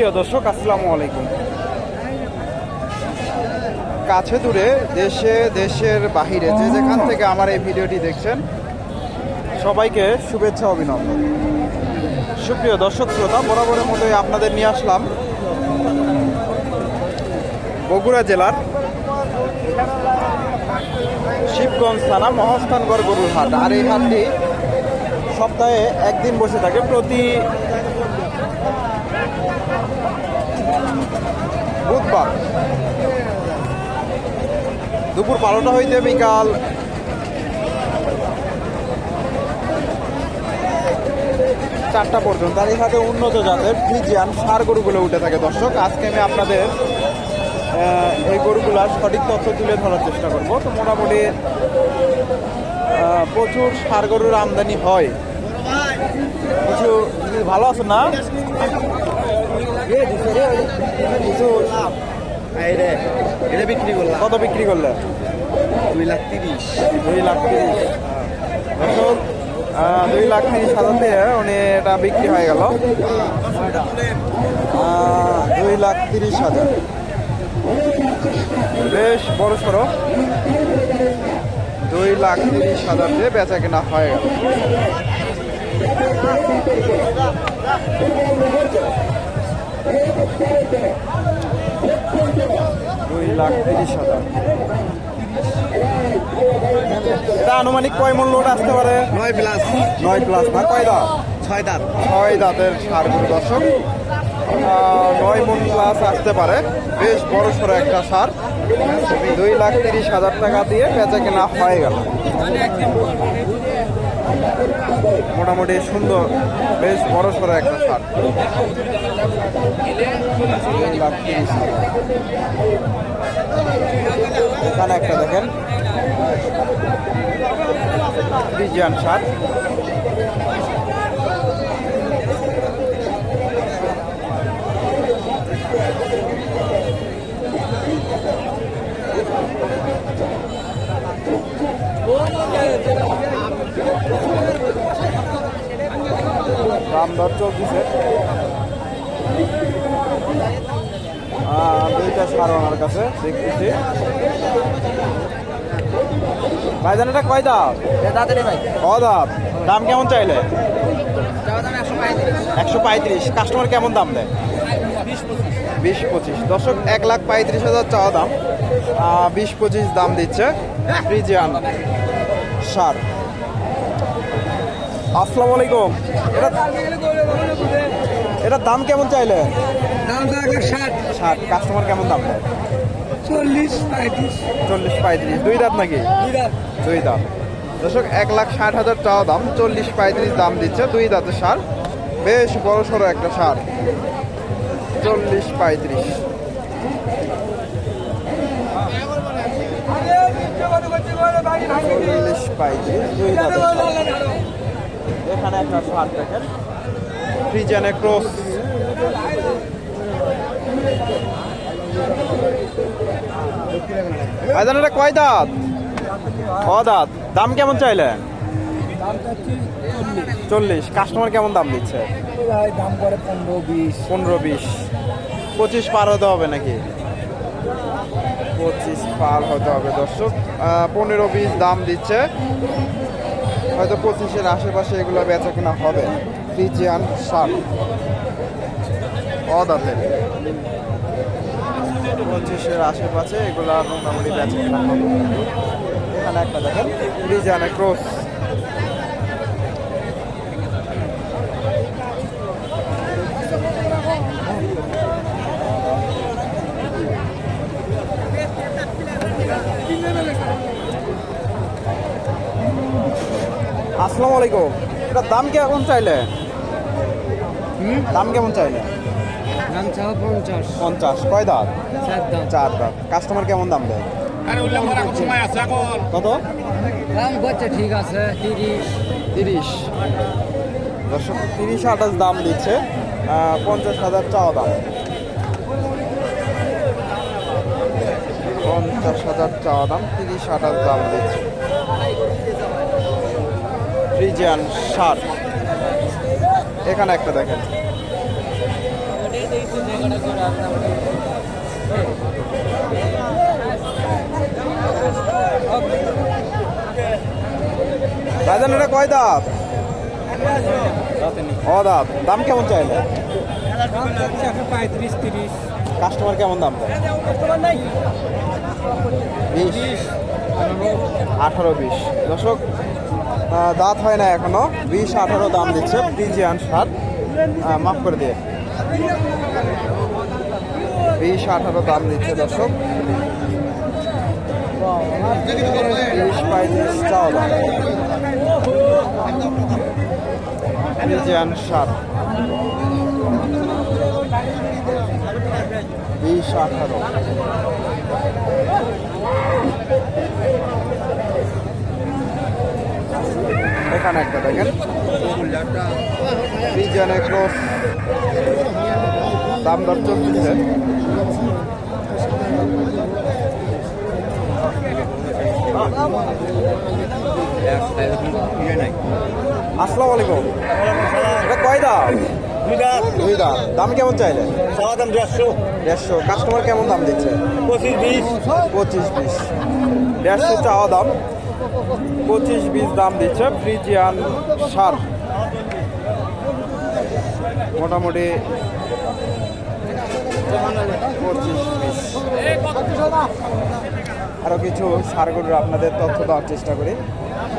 সুপ্রিয় দর্শক, আসসালামু আলাইকুম। কাছে দূরে, দেশে, দেশের বাহিরে, যে যেখান থেকে আমার এই ভিডিওটি দেখছেন, সবাইকে শুভেচ্ছা, অভিনন্দন। সুপ্রিয় দর্শক, শ্রোতা, বরাবরের মতোই আপনাদের নিয়ে আসলাম বগুড়া জেলার শিবগঞ্জ থানা মহাস্থানগড় গরুর হাট আর এই হাটটি সপ্তাহে একদিন বসে থাকে, প্রতি বুধবার। দুপুর বারোটা হইতে বিকাল চারটা পর্যন্ত। আর এখানে উন্নত জাতের ফ্রিজিয়ান সার গরুগুলো উঠে থাকে, দর্শক। আজকে আমি আপনাদের এই গরুগুলার সঠিক তথ্য তুলে ধরার চেষ্টা করব। তো মোটামুটি প্রচুর সার গরুর আমদানি হয়। কিছু ভালো আছে না? এটা বিক্রি করলাম কত বিক্রি করলে? দুই লাখ তিরিশ। দুই লাখ তিরিশ দর্শক দুই লাখ তিরিশ হাজার উনি এটা বিক্রি হয়ে গেল। দুই লাখ তিরিশ হাজার। বেশ বড় সড়ো। দুই লাখ তিরিশ হাজার দিয়ে বেচা কেনা হয়ে গেল। দুই লাখ তিরিশ হাজার। এটা আনুমানিক কয় মূল্য আসতে পারে? নয় প্লাস নয় প্লাস না কয় দাঁত? ছয় দাঁত। ছয় দাঁতের সার গরু দর্শক। নয় মন প্লাস আসতে পারে। বেশ বড় সড়ো একটা সার। দুই লাখ তিরিশ হাজার টাকা দিয়ে বেচা কেনা হয়ে গেল। মোটামুটি সুন্দর বেশ বড় সড়ো একটা সার এখানে একটা দেখেন ডিজিয়ান সার দাম দর চলতেছে দুইটা সার ওনার কাছে দেখতেছি। ভাইজান এটা কয় দাম দাঁতের ভাই। ক দাম দাম কেমন চাইলে? একশো পঁয়ত্রিশ। কাস্টমার কেমন দাম দেয়? বিশ পঁচিশ। দর্শক এক লাখ পঁয়ত্রিশ হাজার চাওয়া দাম। বিশ পঁচিশ দাম দিচ্ছে। Friesian sir. আসসালামু আলাইকুম। এটা এটার দাম কেমন চাইলে? দাম ষাট। ষাট। কাস্টমার কেমন দাম? চল্লিশ পঁয়ত্রিশ। চল্লিশ পঁয়ত্রিশ। দুই দাঁত নাকি? দুই দাঁত। দর্শক এক লাখ ষাট হাজার চাওয়া দাম চল্লিশ পঁয়ত্রিশ দাম দিচ্ছে দুই দাঁতের সার। বেশ বড় সড়ো একটা সার। চল্লিশ পঁয়ত্রিশ। চল্লিশ পঁয়ত্রিশ। দুই দাঁতের সার। এখানে একটা সার দেখেন ফ্রিজেনে ক্রস আইজান এটা কয় দাঁত? ছ দাঁত। দাম কেমন চাইলে? চল্লিশ। কাস্টমার কেমন দাম দিচ্ছে? পনেরো বিশ। পনেরো বিশ পঁচিশ পার হতে হবে নাকি? পঁচিশ পার হতে হবে। দর্শক পনেরো বিশ দাম দিচ্ছে। হয়তো পঁচিশের আশেপাশে এগুলো বেচা কিনা হবে। ফ্রিজিয়ান শার্ট অদাতে। পঁচিশের আশেপাশে এগুলো মোটামুটি বেচা কিনা হবে। এখানে একটা দেখেন ফ্রিজিয়ানে ক্রস। আসসালামু আলাইকুম। এটার দাম কেমন চাইলে? দাম কেমন চাইলে? দাম পঞ্চাশ। পঞ্চাশ। কয় দাঁত? চার দাঁত। কাস্টমার কেমন দাম দেয়? কত? দাম করছে ঠিক আছে তিরিশ। তিরিশ। দর্শক তিরিশ আঠাশ দাম দিচ্ছে। পঞ্চাশ হাজার চাওয়া দাম। পঞ্চাশ হাজার চাওয়া দাম তিরিশ আঠাশ দাম দিচ্ছে। ফ্রিজিয়ান ষাট এখানে একটা দেখেন। ভাইজান, এটা কয় দাঁত? ও দাঁত। দাম কেমন চাইলে? কাস্টমার কেমন দাম বিশ। আঠারো বিশ। দর্শক দাঁত হয় না এখনও। বিশ, আঠারো দাম দিচ্ছে। ফ্রিজিয়ান সার মাফ করে দিয়ে। বিশ, আঠারো দাম দিচ্ছে দর্শক। বিশ বিশ, আঠারো এখানে একটা দেখেন। ফ্রিজিয়ান ক্রস দাম দর চলতেছে। আসসালামু আলাইকুম। এটা কয় দাম? দুই দাম। দাম কেমন চাইলে দেড়শো। কাস্টমার কেমন দাম দিচ্ছে? পঁচিশ বিশ। দেড়শো চাওয়া দাম। পঁচিশ বিশ দাম দিচ্ছে, ফ্রিজিয়ান সার মোটামুটি পঁচিশ বিশ আরও কিছু সারগুলোর আপনাদের তথ্য দেওয়ার চেষ্টা করি।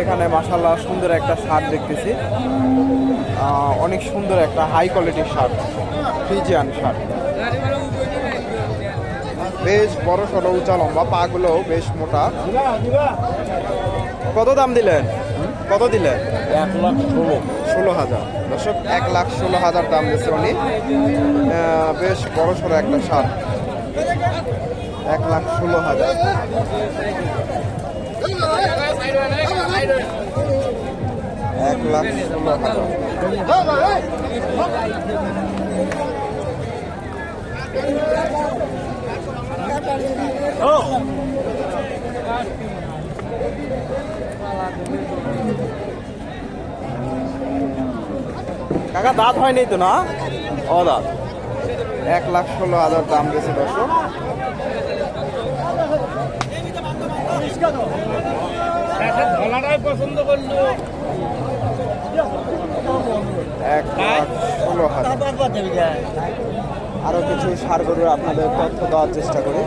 এখানে মাসাল্লাহ সুন্দর একটা সার দেখতেছি। অনেক সুন্দর একটা হাই কোয়ালিটির সার ফ্রিজিয়ান সার বেশ বড় সড়ো উঁচা, লম্বা পাগুলো বেশ মোটা। কত দাম দিলেন? কত দিলেন? এক লাখ ষোলো। ষোলো হাজার। দর্শক এক লাখ ষোলো হাজার দাম দিচ্ছে উনি। বেশ বড় সড়ো একটা সার এক লাখ ষোলো হাজার। এক লাখ ষোলো হাজার। কাকা, দাঁত হয়নি তো না? ও, দাঁত। এক লাখ ষোলো হাজার দাম দিয়েছে দর্শক। পছন্দ এক লাখ ষোলো হাজার। আরও কিছু সার গরুর আপনাদের তথ্য দেওয়ার চেষ্টা করি।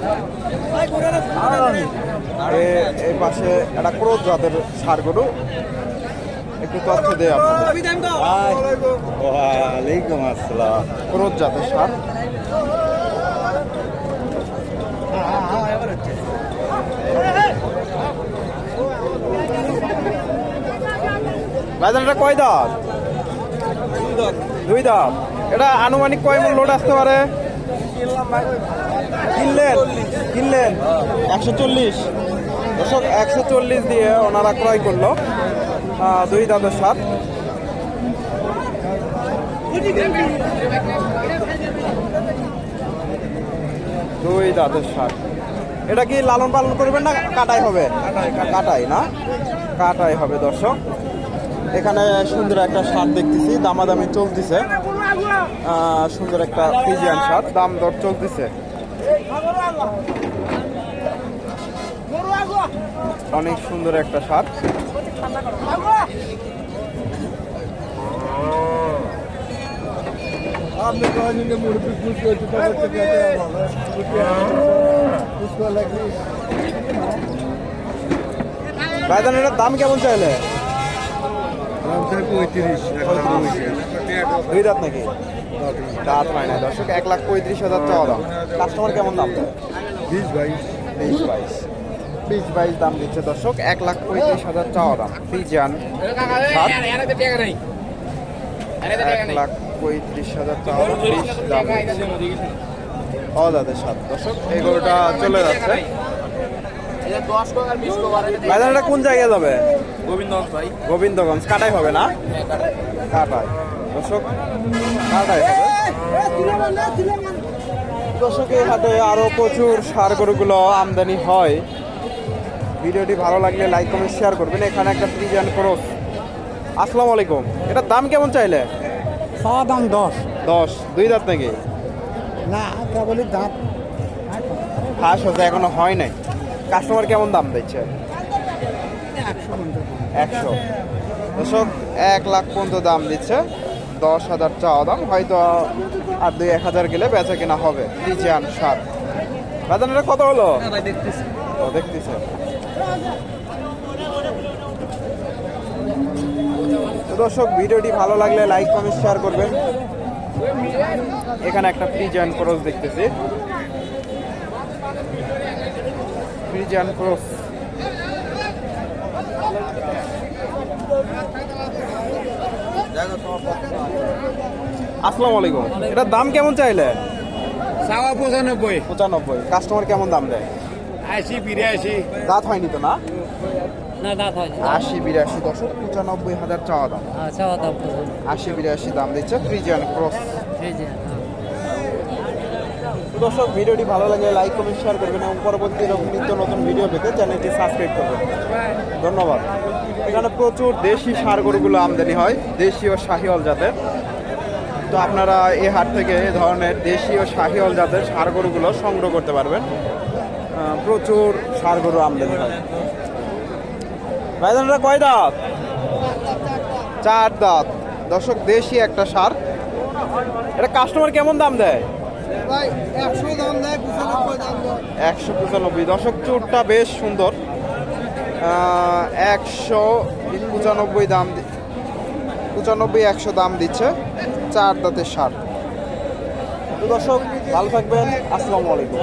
এই পাশে একটা ক্রোধ জাতের সার গরু। একটু তথ্য দেয় ওয়ালাইকুম আসসালাম। ক্রোধ জাতের সার এটা কয় দাঁত? দুই দাঁত। এটা আনুমানিক কয় মূল লোড আসতে পারে? কিনলেন? কিনলেন? একশো চল্লিশ। দর্শক একশো চল্লিশ দিয়ে ওনারা ক্রয় করল দুই দাঁতের সার দুই দাঁতের সার এটা কি লালন পালন করবেন না কাটাই হবে? কাটাই না? কাটাই হবে দর্শক। এখানে সুন্দর একটা সার দেখতেছি দামাদামি চলতেছে। সুন্দর একটা ফিজিয়ান সার দাম দর চলতেছে। অনেক সুন্দর একটা পেতে ভাইজান এটার দাম কেমন চাইলে? দুই দাঁত নাকি? দাঁত হয় না। দর্শক এক লাখ পঁয়ত্রিশ হাজার চাওয়া দাম। কাস্টমার কেমন দাম? বিশ বাইশ। বিশ বাইশ। বিশ বাইশ দাম দিচ্ছে দর্শক এক লাখ পঁয়ত্রিশ হাজার চাওয়া দাম। ফ্রিজান সাত এক লাখ পঁয়ত্রিশ হাজার চাওয়া দাম ও দাদা সাত দর্শক এই গরুটা চলে যাচ্ছে। এটা কোন জায়গায় যাবে? গোবিন্দগঞ্জ ভাই। গোবিন্দগঞ্জ কাটাই হবে না? কাটাই। দর্শক কাটাই হবে। দর্শক এই হাটে আরও প্রচুর সার গরুগুলো আমদানি হয়। ভিডিওটি ভালো লাগলে লাইক কমেন্ট শেয়ার করবেন। এখানে একটা ফ্রিজান ক্রস আসসালামু আলাইকুম। এটার দাম কেমন চাইলে? চাওয়া দাম দশ। দশ। দুই দাঁত নাকি? না কেবলই দাঁত। হাঁস হচ্ছে এখনও হয় নাই। কাস্টমার কেমন দাম দিচ্ছে? একশো দর্শক এক লাখ পর্যন্ত দাম দিচ্ছে। দশ হাজার চাওয়া দাম। হয়তো আর দুই এক হাজার গেলে বেচা কেনা হবে। ফ্রিজ ফ্রিজিয়ান সার বাজানটা কত হলো? ও দেখতেছে। দর্শক ভিডিওটি ভালো লাগলে লাইক কমেন্ট শেয়ার করবেন। এখানে একটা ফ্রিজিয়ান ক্রস দেখতেছি। ফ্রিজিয়ান ক্রস আসসালামু আলাইকুম। এটার দাম কেমন চাইলে? সাওয়া পঁচানব্বই। পঁচানব্বই। কাস্টমার কেমন দাম দেয়? আশি বিরাশি। দাঁত হয়নি তো না? না দাঁত হয় আশি বিরাশি দশক পঁচানব্বই হাজার চাওয়া দাম। আচ্ছা দাম আশি বিরাশি দাম দিচ্ছে ফ্রিজিয়ান ক্রস হ্যাঁ। দর্শক ভিডিওটি ভালো লাগলে লাইক কমেন্ট শেয়ার করবেন এবং পরবর্তী এরকম নিত্য নতুন ভিডিও পেতে চ্যানেলটি সাবস্ক্রাইব করবেন। ধন্যবাদ। এখানে প্রচুর দেশি সার গরুগুলো আমদানি হয় দেশি ও শাহিওয়াল জাতের। তো আপনারা এই হাট থেকে এই ধরনের দেশি ও শাহিওয়াল জাতের সার গরুগুলো সংগ্রহ করতে পারবেন। প্রচুর সার গরু আমদানি হয়। ভাইজানরা কয় দাঁত? চার দাঁত। দর্শক দেশি একটা সার। এটা কাস্টমার কেমন দাম দেয়? একশো দাম পঁচানব্বই দাম একশো পঁচানব্বই। দশক চুরটা বেশ সুন্দর। একশো পঁচানব্বই দাম দি- পঁচানব্বই একশো দাম দিচ্ছে চার দাঁতের সার। তো দর্শক ভালো থাকবেন। আসসালামু আলাইকুম।